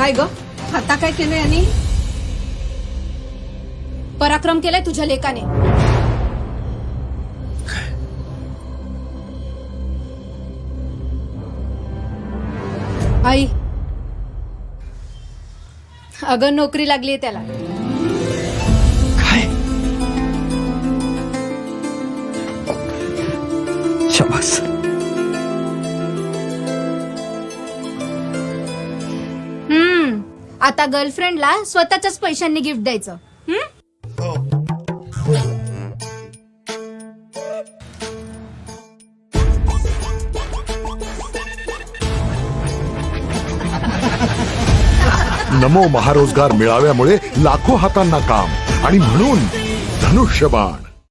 काय ग? आता काय केलं यांनी पराक्रम केलाय तुझ्या लेकाने. आई. अगं नोकरी लागली त्याला. काय? शबास. आता गर्लफ्रेंडला स्वतःच्याच पैशांनी गिफ्ट द्यायचं. हम्म नमो महारोजगार मिळाव्यामुळे लाखो हातांना काम आणि म्हणून धनुष्यबाण.